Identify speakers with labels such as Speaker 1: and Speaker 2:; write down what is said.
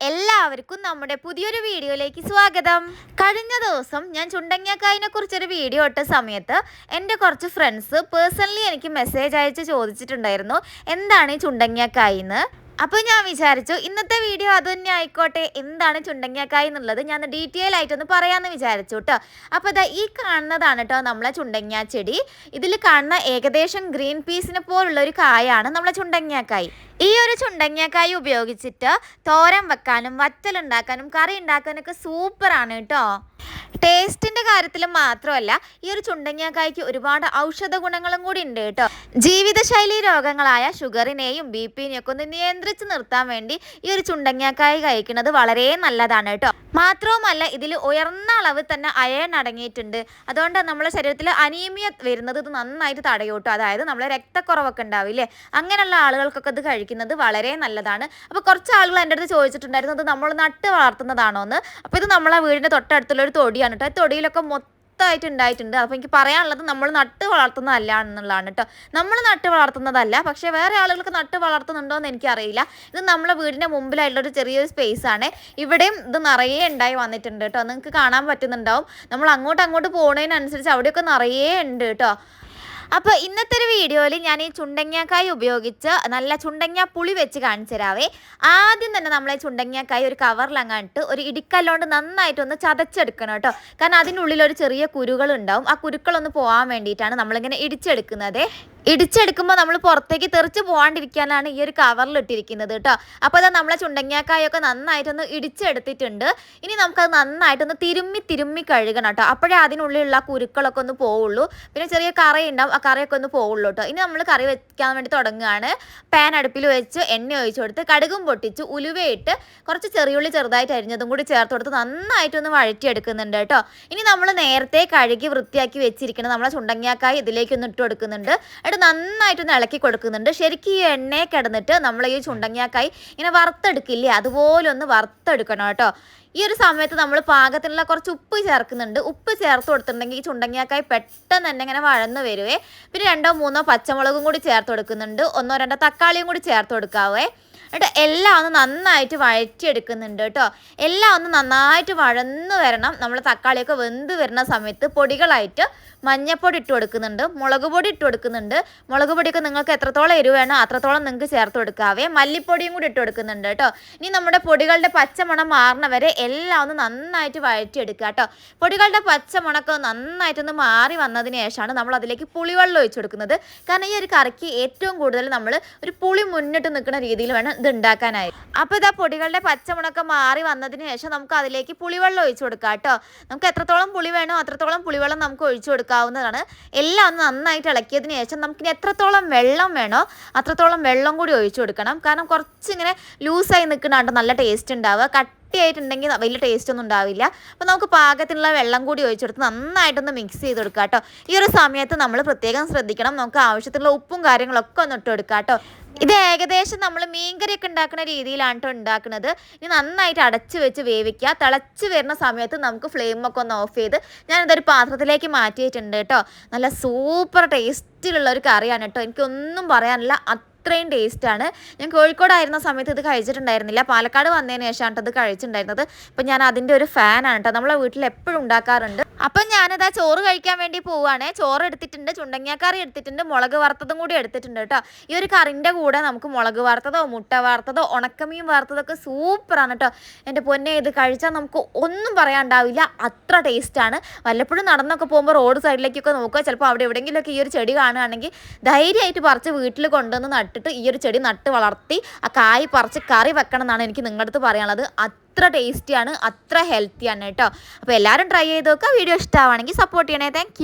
Speaker 1: എല്ലാവർക്കും നമ്മുടെ പുതിയൊരു വീഡിയോയിലേക്ക് സ്വാഗതം. കഴിഞ്ഞ ദിവസം ഞാൻ ചുണ്ടങ്ങിയക്കായിനെ കുറിച്ചൊരു വീഡിയോ ഇട്ട സമയത്ത് എന്റെ കുറച്ച് ഫ്രണ്ട്സ് പേഴ്സണലി എനിക്ക് മെസ്സേജ് അയച്ച് ചോദിച്ചിട്ടുണ്ടായിരുന്നു. എന്താണ് ഈ ചുണ്ടങ്ങാക്കായി എന്ന് അപ്പോൾ ഞാൻ വിചാരിച്ചു ഇന്നത്തെ വീഡിയോ അത് തന്നെ ആയിക്കോട്ടെ. എന്താണ് ചുണ്ടങ്ങാക്കായി എന്നുള്ളത് ഞാൻ ഡീറ്റെയിൽ ആയിട്ടൊന്ന് പറയാമെന്ന് വിചാരിച്ചു കേട്ടോ അപ്പോൾ ഇതാ ഈ കാണുന്നതാണ് കേട്ടോ നമ്മളെ ചുണ്ടങ്ങിയ ചെടി. ഇതിൽ കാണുന്ന ഏകദേശം ഗ്രീൻ പീസിനെ പോലുള്ള ഒരു കായാണ് നമ്മളെ ചുണ്ടങ്ങിയക്കായ് ഈ ഒരു ചുണ്ടങ്ങാക്കായി ഉപയോഗിച്ചിട്ട് തോരൻ വെക്കാനും വറ്റലുണ്ടാക്കാനും കറി ഉണ്ടാക്കാനൊക്കെ സൂപ്പറാണ് കേട്ടോ ടേസ്റ്റിന്റെ കാര്യത്തിൽ മാത്രമല്ല ഈ ഒരു ചുണ്ടങ്ങാക്കായ്ക്ക് ഒരുപാട് ഔഷധ ഗുണങ്ങളും കൂടി ഉണ്ട് കേട്ടോ. ജീവിതശൈലി രോഗങ്ങളായ ഷുഗറിനെയും ബി പിനെയും ഒക്കെ ഒന്ന് നിയന്ത്രിച്ച് നിർത്താൻ വേണ്ടി ഈ ഒരു ചുണ്ടങ്ങാക്കായി കഴിക്കുന്നത് വളരെ നല്ലതാണ് കേട്ടോ. മാത്രവുമല്ല ഇതിൽ ഉയർന്ന അളവ് തന്നെ അയൺ അടങ്ങിയിട്ടുണ്ട്. അതുകൊണ്ട് നമ്മുടെ ശരീരത്തിൽ അനീമിയ വരുന്നത് ഇത് നന്നായിട്ട് തടയൂട്ടോ. അതായത് നമ്മളെ രക്തക്കുറവൊക്കെ ഉണ്ടാവില്ലേ അങ്ങനെയുള്ള ആളുകൾക്കൊക്കെ ഇത് കഴിക്കുന്നത് വളരെ നല്ലതാണ്. അപ്പോൾ കുറച്ച് ആളുകൾ എന്റെ അടുത്ത് ചോദിച്ചിട്ടുണ്ടായിരുന്നു അത് നമ്മൾ നട്ട് വളർത്തുന്നതാണോ? എന്ന്. അപ്പോൾ ഇത് നമ്മളെ വീടിന്റെ തൊട്ടടുത്തുള്ള ഒരു തൊടിയാണ് കേട്ടോ. ആ തൊടിയിലൊക്കെ മൊത്തമായിട്ട് ഉണ്ടായിട്ടുണ്ട്. അപ്പോൾ എനിക്ക് പറയാനുള്ളത് നമ്മൾ നട്ട് വളർത്തുന്നതല്ല എന്നുള്ളതാണ് കേട്ടോ. നമ്മൾ നട്ട് വളർത്തുന്നതല്ല പക്ഷേ വേറെ ആളുകൾക്ക് നട്ട് വളർത്തുന്നുണ്ടോ എന്ന് എനിക്കറിയില്ല. ഇത് നമ്മളെ വീടിന്റെ മുമ്പിലായിട്ടുള്ള ഒരു ചെറിയൊരു സ്പേസ് ആണ്. ഇവിടെയും ഇത് നിറയെ ഉണ്ടായി വന്നിട്ടുണ്ട് കേട്ടോ. നിങ്ങൾക്ക് കാണാൻ പറ്റുന്നുണ്ടാവും. നമ്മൾ അങ്ങോട്ട് അങ്ങോട്ട് പോകുന്നതിനനുസരിച്ച് അവിടെയൊക്കെ നിറയെ ഉണ്ട് കേട്ടോ. അപ്പോൾ ഇന്നത്തെ ഒരു വീഡിയോയിൽ ഞാൻ ഈ ചുണ്ടങ്ങാക്കായ ഉപയോഗിച്ച് നല്ല ചുണ്ടങ്ങ പുളി വെച്ച് കാണിച്ചു തരാവേ. ആദ്യം തന്നെ നമ്മൾ ഈ ചുണ്ടങ്ങാക്കായ ഒരു കവറിലങ്ങാട്ട് ഒരു ഇടിക്കല്ലോണ്ട് നന്നായിട്ടൊന്ന് ചതച്ചെടുക്കണം കേട്ടോ. കാരണം അതിനുള്ളിൽ ഒരു ചെറിയ കുരുകൾ ഉണ്ടാവും ആ കുരുക്കളൊന്ന് പോകാൻ വേണ്ടിയിട്ടാണ് നമ്മളിങ്ങനെ ഇടിച്ചെടുക്കുന്നത്. ഇടിച്ചെടുക്കുമ്പോൾ നമ്മൾ പുറത്തേക്ക് തെറിച്ച് പോകാണ്ടിരിക്കാനാണ് ഈ ഒരു കവറിൽ ഇട്ടിരിക്കുന്നത് കേട്ടോ. അപ്പോൾ അത് നമ്മളെ ചുണ്ടങ്ങാക്കായൊക്കെ നന്നായിട്ടൊന്ന് ഇടിച്ചെടുത്തിട്ടുണ്ട്. ഇനി നമുക്കത് നന്നായിട്ടൊന്ന് തിരുമ്മി തിരുമ്മി കഴുകണം കേട്ടോ. അപ്പോഴേ അതിനുള്ളിലുള്ള കുരുക്കളൊക്കെ ഒന്ന് പോവുള്ളൂ. പിന്നെ ചെറിയ കറി ഉണ്ടാവും. ആ കറിയൊക്കെ ഒന്ന് പോവുള്ളൂ കേട്ടോ. ഇനി നമ്മൾ കറി വെക്കാൻ വേണ്ടി തുടങ്ങുകയാണ്. പാൻ അടുപ്പിൽ വെച്ച് എണ്ണ ഒഴിച്ചു കൊടുത്ത് കടുകും പൊട്ടിച്ച് ഉലുവയിട്ട് കുറച്ച് ചെറിയുള്ളി ചെറുതായിട്ട് അരിഞ്ഞതും കൂടി ചേർത്ത് കൊടുത്ത് നന്നായിട്ടൊന്ന് വഴറ്റിയെടുക്കുന്നുണ്ട് കേട്ടോ. ഇനി നമ്മൾ നേരത്തെ കഴുകി വൃത്തിയാക്കി വെച്ചിരിക്കണം നമ്മളെ ചുണ്ടങ്ങാക്കായി ഇതിലേക്കൊന്ന് ഇട്ട് കൊടുക്കുന്നുണ്ട്. എന്നിട്ട് നന്നായിട്ടൊന്ന് ഇളക്കി കൊടുക്കുന്നുണ്ട്. ശരിക്കും ഈ എണ്ണയെ കിടന്നിട്ട് നമ്മൾ ഈ ചുണ്ടങ്ങിയാക്കായി ഇങ്ങനെ വറുത്തെടുക്കില്ലേ? അതുപോലെ ഒന്ന് വറുത്തെടുക്കണം കേട്ടോ. ഈ ഒരു സമയത്ത് നമ്മൾ പാകത്തിനുള്ള കുറച്ച് ഉപ്പ് ചേർക്കുന്നുണ്ട്. ഉപ്പ് ചേർത്ത് കൊടുത്തിട്ടുണ്ടെങ്കിൽ ഈ ചുണ്ടങ്ങിയാക്കായി പെട്ടെന്ന് തന്നെ ഇങ്ങനെ വഴന്ന് വരുവേ. പിന്നെ രണ്ടോ മൂന്നോ പച്ചമുളകും കൂടി ചേർത്ത് കൊടുക്കുന്നുണ്ട്. ഒന്നോ രണ്ടോ തക്കാളിയും കൂടി ചേർത്ത് കൊടുക്കാവേ. എന്നിട്ട് എല്ലാം ഒന്ന് നന്നായിട്ട് വഴറ്റിയെടുക്കുന്നുണ്ട് കേട്ടോ. എല്ലാം ഒന്ന് നന്നായിട്ട് വഴന്ന് വരണം. നമ്മൾ തക്കാളിയൊക്കെ വെന്ത് വരുന്ന സമയത്ത് പൊടികളായിട്ട് മഞ്ഞപ്പൊടി ഇട്ട് കൊടുക്കുന്നുണ്ട്. മുളക് പൊടി ഇട്ട് കൊടുക്കുന്നുണ്ട്. മുളക് പൊടിയൊക്കെ നിങ്ങൾക്ക് എത്രത്തോളം എരിവ് വേണോ അത്രത്തോളം നിങ്ങൾക്ക് ചേർത്ത് കൊടുക്കാവേ. മല്ലിപ്പൊടിയും കൂടി ഇട്ട് കൊടുക്കുന്നുണ്ട് കേട്ടോ. ഇനി നമ്മുടെ പൊടികളുടെ പച്ചമണം മാറണവരെ വരെ എല്ലാം ഒന്ന് നന്നായിട്ട് വഴറ്റിയെടുക്കുക കേട്ടോ. പൊടികളുടെ പച്ചമണക്ക് നന്നായിട്ടൊന്ന് മാറി വന്നതിന് ശേഷമാണ് നമ്മൾ അതിലേക്ക് പുളിവെള്ളം ഒഴിച്ചു കൊടുക്കുന്നത്. കാരണം ഈ ഒരു കറിക്ക് ഏറ്റവും കൂടുതൽ നമ്മൾ ഒരു പുളി മുന്നിട്ട് നിൽക്കുന്ന രീതിയിൽ വേണം ഇത് ഉണ്ടാക്കാനായി അപ്പോൾ ഇതാ പൊടികളുടെ പച്ചമുണക്കം മാറി വന്നതിന് ശേഷം നമുക്ക് അതിലേക്ക് പുളിവെള്ളം ഒഴിച്ചു കൊടുക്കാം കേട്ടോ. നമുക്ക് എത്രത്തോളം പുളി വേണോ അത്രത്തോളം പുളിവെള്ളം നമുക്ക് ഒഴിച്ചു കൊടുക്കാവുന്നതാണ്. എല്ലാം ഒന്ന് നന്നായിട്ട് ഇളക്കിയതിന് ശേഷം നമുക്കിനി എത്രത്തോളം വെള്ളം വേണോ അത്രത്തോളം വെള്ളം കൂടി ഒഴിച്ചു കൊടുക്കണം. കാരണം കുറച്ചിങ്ങനെ ലൂസായി നിൽക്കുന്നുണ്ട് നല്ല ടേസ്റ്റ് ഉണ്ടാവുക. കട്ടിയായിട്ടുണ്ടെങ്കിൽ വലിയ ടേസ്റ്റ് ഒന്നും ഉണ്ടാവില്ല. അപ്പോൾ നമുക്ക് പാകത്തിനുള്ള വെള്ളം കൂടി ഒഴിച്ചെടുത്ത് നന്നായിട്ടൊന്ന് മിക്സ് ചെയ്ത് കൊടുക്കാം കേട്ടോ. ഈ ഒരു സമയത്ത് നമ്മൾ പ്രത്യേകം ശ്രദ്ധിക്കണം. നമുക്ക് ആവശ്യത്തിനുള്ള ഉപ്പും കാര്യങ്ങളൊക്കെ ഒന്ന് ഇട്ട് കൊടുക്കാം കേട്ടോ. ഇത് ഏകദേശം നമ്മൾ മീൻകറിയൊക്കെ ഉണ്ടാക്കുന്ന രീതിയിലാണ് കേട്ടോ ഉണ്ടാക്കുന്നത്. ഇനി നന്നായിട്ട് അടച്ച് വെച്ച് വേവിക്കുക. തിളച്ച് വരുന്ന സമയത്ത് നമുക്ക് ഫ്ലെയിമൊക്കെ ഒന്ന് ഓഫ് ചെയ്ത് ഞാനിതൊരു പാത്രത്തിലേക്ക് മാറ്റിയിട്ടുണ്ട് കേട്ടോ നല്ല സൂപ്പർ ടേസ്റ്റിലുള്ള ഒരു കറിയാണ് കേട്ടോ എനിക്കൊന്നും പറയാനില്ല. അത്രയും ടേസ്റ്റാണ് ഞാൻ കോഴിക്കോടായിരുന്ന സമയത്ത് ഇത് കഴിച്ചിട്ടുണ്ടായിരുന്നില്ല. പാലക്കാട് വന്നതിന് ശേഷമാണ് ഇത് കഴിച്ചിട്ടുണ്ടായിരുന്നത്. അപ്പം ഞാൻ അതിന്റെ ഒരു ഫാനാണ് കേട്ടോ നമ്മളെ വീട്ടിൽ എപ്പോഴും ഉണ്ടാക്കാറുണ്ട്. ഞാനിതാ ചോറ് കഴിക്കാൻ വേണ്ടി പോവുകയാണ് ചോറ് എടുത്തിട്ടുണ്ട് ചുണ്ടങ്ങാക്കറി എടുത്തിട്ടുണ്ട് മുളക് വറുത്തതും കൂടി എടുത്തിട്ടുണ്ട് കേട്ടോ. ഈ ഒരു കറിന്റെ കൂടെ നമുക്ക് മുളക് വറുത്തതോ മുട്ട വറുത്തതോ ഉണക്കമീൻ വറുത്തതൊക്കെ സൂപ്പറാണ് കേട്ടോ. എന്റെ പൊന്നെ ഇത് കഴിച്ചാൽ നമുക്ക് ഒന്നും പറയാണ്ടാവില്ല. അത്ര ടേസ്റ്റാണ് വല്ലപ്പോഴും നടന്നൊക്കെ പോകുമ്പോൾ റോഡ് സൈഡിലേക്കൊക്കെ നോക്കുക. ചിലപ്പോൾ അവിടെ എവിടെയെങ്കിലുമൊക്കെ ഈ ഒരു ചെടി കാണുകയാണെങ്കിൽ ധൈര്യമായിട്ട് പറിച്ച് വീട്ടിൽ കൊണ്ടുവന്ന് നട്ടിട്ട് ഈ ഒരു ചെടി നട്ട് വളർത്തി ആ കായ് പറിച്ച് കറി വെക്കണം എന്നാണ് എനിക്ക് നിങ്ങളുടെ അടുത്ത് പറയാനുള്ളത്. അത്ര ടേസ്റ്റിയാണ് അത്ര ഹെൽത്തിയാണ് കേട്ടോ. അപ്പോൾ എല്ലാവരും ട്രൈ ചെയ്ത് നോക്കുക വീഡിയോ ഇഷ്ടമാണെങ്കിൽ സപ്പോർട്ട് ചെയ്യണേ. താങ്ക്